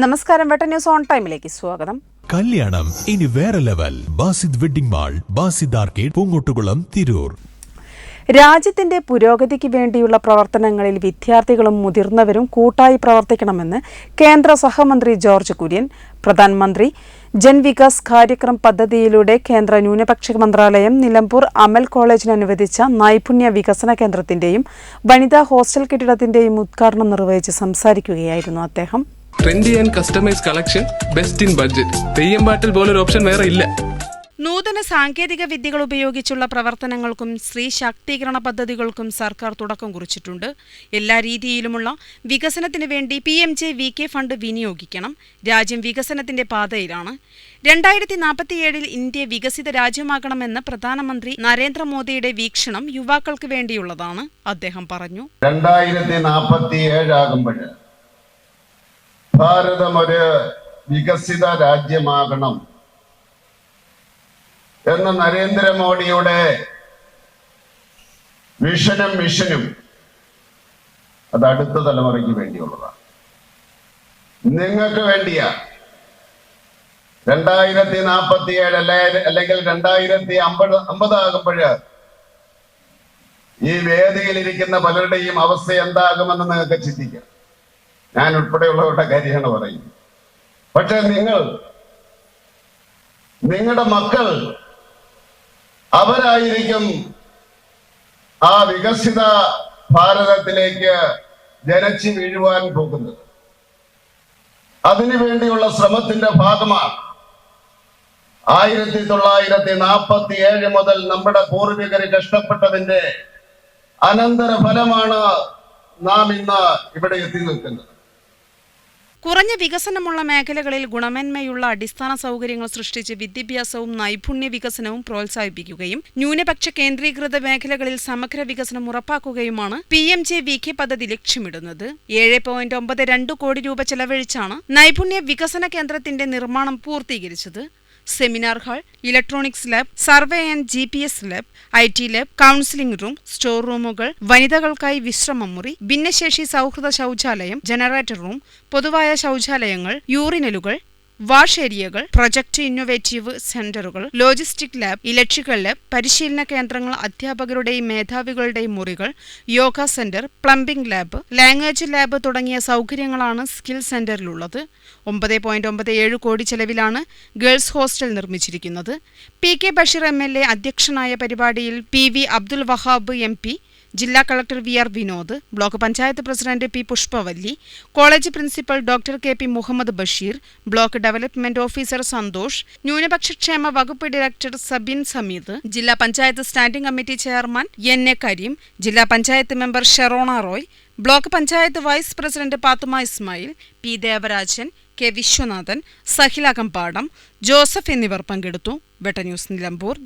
നമസ്കാരം വെട്ട news on ടൈമിലേക്ക് സ്വാഗതം. കല്യാണം ഇനി വേറെ level. Basid wedding mall Basid arcade Poongottukulam Tirur. രാജ്യത്തിന്റെ പുരോഗതിക്ക് വേണ്ടിയുള്ള പ്രവർത്തനങ്ങളിൽ വിദ്യാർത്ഥികളും മുതിർന്നവരും കൂട്ടായി പ്രവർത്തിക്കണമെന്ന് കേന്ദ്ര സഹമന്ത്രി ജോർജ് കുര്യൻ പ്രധാനമന്ത്രി ജൻവികാസ് കാര്യക്രം പദ്ധതിയിലൂടെ കേന്ദ്ര ന്യൂനപക്ഷ മന്ത്രാലയം നിലമ്പൂർ അമൽ കോളേജിന് അനുവദിച്ച നൈപുണ്യ വികസന കേന്ദ്രത്തിന്റെയും വനിതാ ഹോസ്റ്റൽ കെട്ടിടത്തിന്റെയും ഉദ്ഘാടനം നിർവഹിച്ച് സംസാരിക്കുകയായിരുന്നു അദ്ദേഹം. Trendy and customise collection best in budget Theyyam പാട്ടിൽ പോലൊരു ഓപ്ഷൻ വേറെ ഇല്ല. നൂതന സാങ്കേതിക വിദ്യകൾ ഉപയോഗിച്ചുള്ള പ്രവർത്തനങ്ങൾക്കും സ്ത്രീ ശാക്തീകരണ പദ്ധതികൾക്കും സർക്കാർ തുടക്കം കുറിച്ചിട്ടുണ്ട്. എല്ലാ രീതിയിലുമുള്ള വികസനത്തിന് വേണ്ടി P M J V K fund വിനിയോഗിക്കണം. രാജ്യം വികസനത്തിന്റെ പാതയിലാണ്. രണ്ടായിരത്തി നാൽപ്പത്തിയേഴിൽ ഇന്ത്യ വികസിത രാജ്യമാകണമെന്ന് പ്രധാനമന്ത്രി നരേന്ദ്രമോദിയുടെ വീക്ഷണം യുവാക്കൾക്ക് വേണ്ടിയുള്ളതാണ് അദ്ദേഹം പറഞ്ഞു. രണ്ടായിരത്തി നാൽപ്പത്തി ഏഴാകുമ്പോൾ ഭാരതം ഒരു വികസിത രാജ്യമാകണം എന്ന നരേന്ദ്രമോദിയുടെ വിഷനും മിഷനും അത് അടുത്ത തലമുറയ്ക്ക് വേണ്ടിയുള്ളതാണ്. നിങ്ങൾക്ക് വേണ്ടിയാ. രണ്ടായിരത്തി നാൽപ്പത്തി ഏഴ് അല്ലെങ്കിൽ രണ്ടായിരത്തി അമ്പത് അമ്പതാകുമ്പോഴ് ഈ വേദിയിലിരിക്കുന്ന പലരുടെയും അവസ്ഥ എന്താകുമെന്ന് നിങ്ങൾക്ക് ചിന്തിക്കാം. ഞാൻ ഉൾപ്പെടെയുള്ളവരുടെ കാര്യമാണ് പറയുന്നത് പക്ഷെ നിങ്ങൾ നിങ്ങളുടെ മക്കൾ അവരായിരിക്കും ആ വികസിത ഭാരതത്തിലേക്ക് ജനച്ചു വീഴുവാൻ പോകുന്നത്. അതിനു വേണ്ടിയുള്ള ശ്രമത്തിന്റെ ഭാഗമാണ് ആയിരത്തി തൊള്ളായിരത്തി നാൽപ്പത്തി ഏഴ് മുതൽ നമ്മുടെ പൂർവികർ കഷ്ടപ്പെട്ടതിന്റെ അനന്തര ഫലമാണ് നാം ഇന്ന് ഇവിടെ എത്തി നിൽക്കുന്നത്. കുറഞ്ഞ വികസനമുള്ള മേഖലകളിൽ ഗുണമേന്മയുള്ള അടിസ്ഥാന സൗകര്യങ്ങൾ സൃഷ്ടിച്ച് വിദ്യാഭ്യാസവും നൈപുണ്യ വികസനവും പ്രോത്സാഹിപ്പിക്കുകയും ന്യൂനപക്ഷ കേന്ദ്രീകൃത മേഖലകളിൽ സമഗ്ര വികസനം ഉറപ്പാക്കുകയുമാണ് P M J V K പദ്ധതി ലക്ഷ്യമിടുന്നത്. ഏഴ് പോയിന്റ് ഒമ്പത് രണ്ട് കോടി രൂപ ചെലവഴിച്ചാണ് നൈപുണ്യ വികസന കേന്ദ്രത്തിന്റെ നിർമ്മാണം പൂർത്തീകരിച്ചത്. Seminar hall electronics lab survey and G P S lab I T lab counselling room store റൂമുകൾ വനിതകൾക്കായി വിശ്രമം മുറി ഭിന്നശേഷി സൗഹൃദ ശൗചാലയം ജനറേറ്റർ റൂം പൊതുവായ ശൗചാലയങ്ങൾ യൂറിനലുകൾ വാഷ് ഏരിയകൾ പ്രൊജക്ട് ഇന്നൊവേറ്റീവ് സെന്ററുകൾ ലോജിസ്റ്റിക് ലാബ് ഇലക്ട്രിക്കൽ ലാബ് പരിശീലന കേന്ദ്രങ്ങൾ അധ്യാപകരുടെയും മേധാവികളുടെയും മുറികൾ yoga centre plumbing lab language lab തുടങ്ങിയ സൗകര്യങ്ങളാണ് സ്കിൽ സെന്ററിലുള്ളത്. ഒമ്പത് പോയിന്റ് ഒമ്പത് ഏഴ് കോടി ചെലവിലാണ് ഗേൾസ് ഹോസ്റ്റൽ നിർമ്മിച്ചിരിക്കുന്നത്. P K Basheer M L A അധ്യക്ഷനായ പരിപാടിയിൽ P V Abdul Wahab M P ജില്ലാ collector V R Vinod block panchayat president P Pushpavalli college principal doctor K P Muhammad Basheer block development officer Santhosh ന്യൂനപക്ഷ ക്ഷേമ വകുപ്പ് director Sabin Sameed ജില്ലാ panchayat standing committee chairman N A Kareem ജില്ലാ panchayat member Sherona Roy block panchayat vice president Pathuma Ismail P Devarajan K Viswanathan Sahila Joseph എന്നിവർ പങ്കെടുത്തു. വെട്ട news Nilambur.